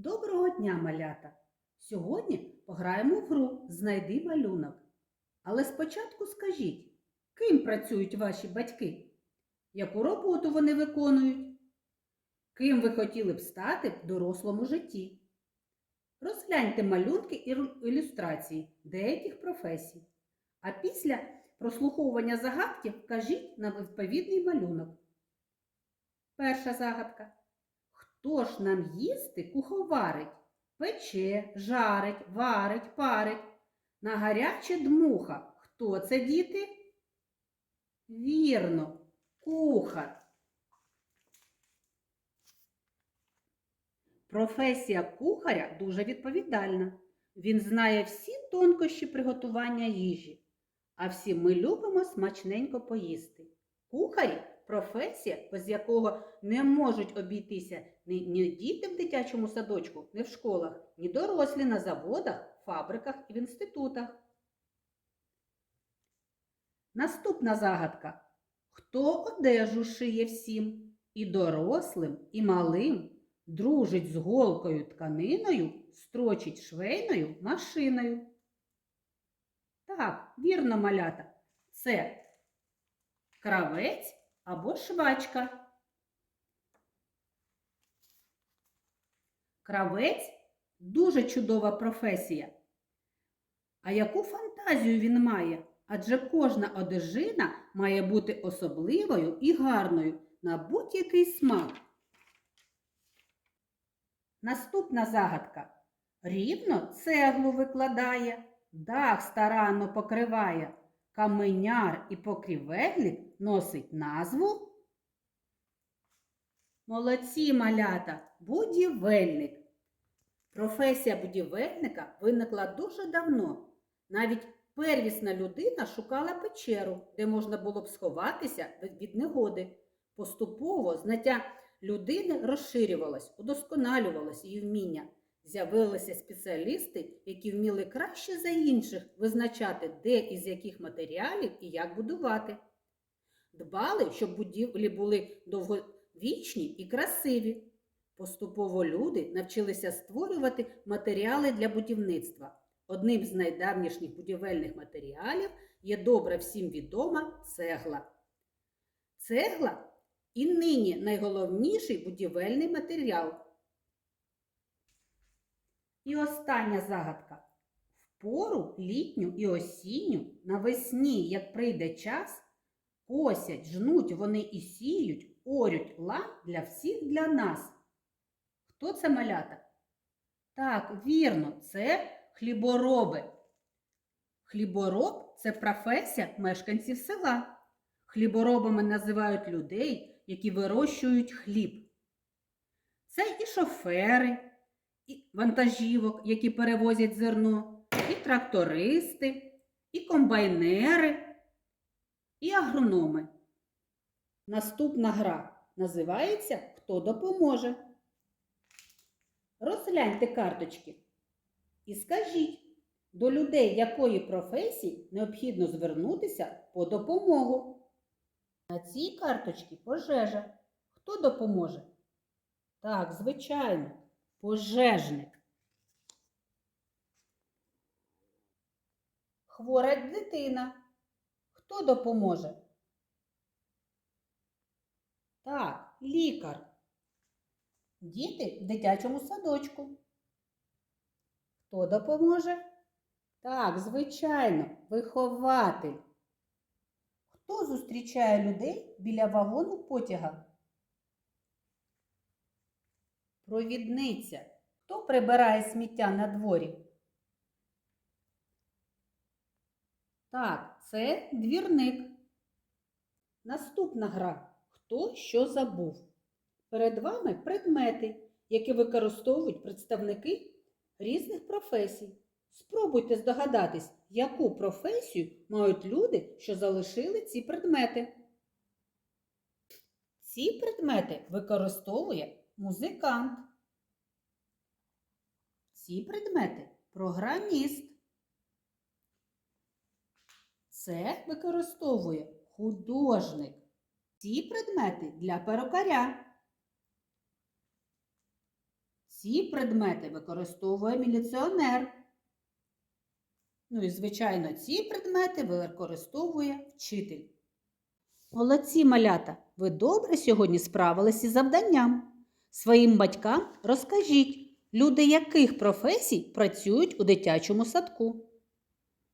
Доброго дня, малята! Сьогодні пограємо в гру Знайди малюнок. Але спочатку скажіть, ким працюють ваші батьки? Яку роботу вони виконують? Ким ви хотіли б стати в дорослому житті? Розгляньте малюнки і ілюстрації деяких професій. А після прослуховування загадки вкажіть на відповідний малюнок. Перша загадка. Хто ж нам їсти куховарить? Пече, жарить, варить, парить. На гаряче дмуха. Хто це, діти? Вірно, кухар. Професія кухаря дуже відповідальна. Він знає всі тонкощі приготування їжі, а всі ми любимо смачненько поїсти. Кухарі професія, без якого не можуть обійтися ні, ні діти в дитячому садочку, ні в школах, ні дорослі на заводах, фабриках і в інститутах. Наступна загадка. Хто одежу шиє всім, і дорослим, і малим, дружить з голкою тканиною, строчить швейною машиною? Так, вірно, малята, це кравець або швачка. Кравець дуже чудова професія. А яку фантазію він має? Адже кожна одежина має бути особливою і гарною на будь-який смак. Наступна загадка. Рівно цеглу викладає, дах старанно покриває, каменяр і покрівельник носить назву. Молодці малята, будівельник. Професія будівельника виникла дуже давно. Навіть первісна людина шукала печеру, де можна було б сховатися від- негоди. Поступово знаття людини розширювалось, удосконалювалось її вміння. З'явилися спеціалісти, які вміли краще за інших визначати, де і з яких матеріалів і як будувати. Дбали, щоб будівлі були довговічні і красиві. Поступово люди навчилися створювати матеріали для будівництва. Одним з найдавнішніх будівельних матеріалів є добре всім відома цегла. Цегла і нині найголовніший будівельний матеріал. І остання загадка. В пору літню і осінню, навесні, як прийде час, косять, жнуть вони і сіють, орють лан для всіх для нас. Хто це малята? Так, вірно, це хлібороби. Хлібороб це професія мешканців села. Хліборобами називають людей, які вирощують хліб. Це і шофери, вантажівок, які перевозять зерно, і трактористи, і комбайнери, і агрономи. Наступна гра називається Хто допоможе. Розгляньте карточки і скажіть, до людей якої професії необхідно звернутися по допомогу. На цій карточці пожежа. Хто допоможе? Так, звичайно, пожежник. Хвора дитина. Хто допоможе? Так, лікар. Діти в дитячому садочку. Хто допоможе? Так, звичайно, вихователь. Хто зустрічає людей біля вагону потяга? Провідниця. Хто прибирає сміття на дворі? Так, це двірник. Наступна гра. Хто що забув? Перед вами предмети, які використовують представники різних професій. Спробуйте здогадатись, яку професію мають люди, що залишили ці предмети. Ці предмети використовує музикант. Ці предмети програміст. Це використовує художник. Ці предмети для перукаря. Ці предмети використовує міліціонер. Ну і, звичайно, ці предмети використовує вчитель. Молодці малята, ви добре сьогодні справилися із завданням. Своїм батькам розкажіть, люди яких професій працюють у дитячому садку.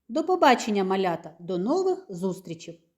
До побачення, малята, до нових зустрічей!